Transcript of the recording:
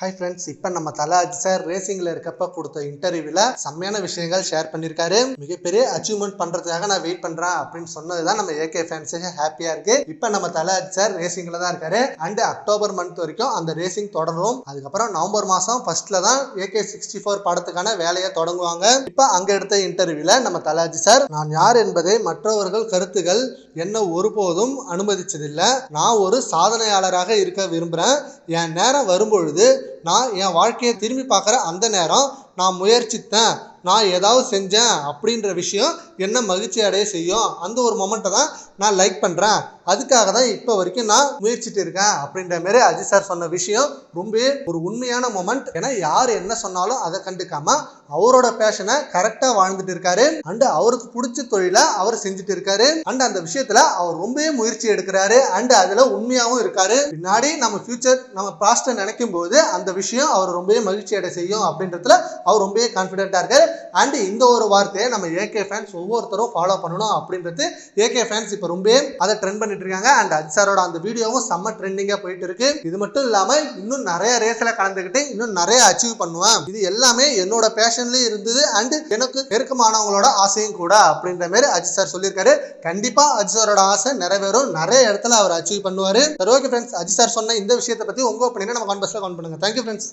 Hi friends இப்போ நம்ம தலாஜ் sir ரேசிங்கில் இருக்கப்ப கொடுத்த இன்டர்வியூவில் செம்மையான விஷயங்கள் ஷேர் பண்ணியிருக்காரு மிகப்பெரிய அச்சீவ்மெண்ட் பண்ணுறதுக்காக நான் வெயிட் பண்ணுறேன் அப்படின்னு சொன்னது தான் நம்ம ஏகே ஃபேன்ஸுக்கு ஹாப்பியாக இருக்கு. இப்போ நம்ம தலாஜ் சார் ரேசிங்கில் தான் இருக்காரு. அண்ட் அக்டோபர் மந்த் வரைக்கும் அந்த ரேசிங் தொடரும். அதுக்கப்புறம் நவம்பர் மாதம் ஃபர்ஸ்ட்ல தான் ஏகே சிக்ஸ்டி ஃபோர் படத்துக்கான வேலையை தொடங்குவாங்க. இப்போ அங்கே எடுத்த இன்டர்வியூவில் நம்ம தலாஜி சார் நான் யார் என்பதை மற்றவர்கள் கருத்துகள் என்ன ஒருபோதும் அனுமதிச்சதில்லை. நான் ஒரு சாதனையாளராக இருக்க விரும்புகிறேன் என் நேரம் வரும்பொழுது நான் என் வாழ்க்கையை திரும்பி பார்க்குற அந்த நேரம் நான் முயற்சித்தேன். நான் ஏதாவது செஞ்சேன் அப்படின்ற விஷயம் என்ன மகிழ்ச்சி அடைய செய்யும்? அந்த ஒரு மொமெண்ட்டை தான் நான் லைக் பண்ணுறேன் அதுக்காக தான் இப்போ வரைக்கும் நான் முயற்சிட்டு இருக்கேன் அப்படின்ற மாதிரி அஜித் சார் சொன்ன விஷயம் ரொம்ப ஒரு உண்மையான மொமெண்ட் ஏன்னா யார் என்ன சொன்னாலும் அதை கண்டுக்காம அவரோட பேஷனை கரெக்டாக வாழ்ந்துட்டு இருக்காரு. அண்ட் அவருக்கு பிடிச்ச தொழிலை அவர் செஞ்சுட்டு இருக்காரு. அண்ட் அந்த விஷயத்துல அவர் ரொம்பவே முயற்சி எடுக்கிறாரு. அண்ட் அதுல உண்மையாகவும் இருக்காரு. பின்னாடி நம்ம ஃபியூச்சர் நம்ம பாஸ்ட்டை நினைக்கும் போது அந்த விஷயம் அவர் ரொம்பவே மகிழ்ச்சி அடை செய்யும் அப்படின்றதுல அவர் ரொம்பவே கான்ஃபிடென்ட்டாக இருக்காரு. அண்ட் இந்த ஒரு வார்த்தையை நம்ம ஏகே ஃபேன்ஸ் ஒவ்வொருத்தரும் ஃபாலோ பண்ணணும் அப்படின்றது ஏகே ஃபேன்ஸ் இப்போ ரொம்பவே அதை ட்ரெண்ட் பண்ணி பண்ணிட்டு இருக்காங்க அண்ட் அஜித் சாரோட அந்த வீடியோவும் செம்ம ட்ரெண்டிங்காக போயிட்டு இருக்கு இது மட்டும் இல்லாம இன்னும் நிறைய ரேஸில் கலந்துக்கிட்டு இன்னும் நிறைய அச்சீவ் பண்ணுவேன். இது எல்லாமே என்னோட பேஷன்லயும் இருந்தது. அண்ட் எனக்கு நெருக்கமானவங்களோட ஆசையும் கூட அப்படின்ற மாதிரி அஜித் சார் சொல்லியிருக்காரு. கண்டிப்பா அஜித் சாரோட ஆசை நிறைவேறும். நிறைய இடத்துல அவர் அச்சீவ் பண்ணுவாரு. ஓகே ஃப்ரெண்ட்ஸ் அஜித் சார் சொன்ன இந்த விஷயத்தை பத்தி உங்க ஒப்பீனியனை நம்ம கான்பஸ்ல கவுண்ட் பண்ணுங்க. Thank you friends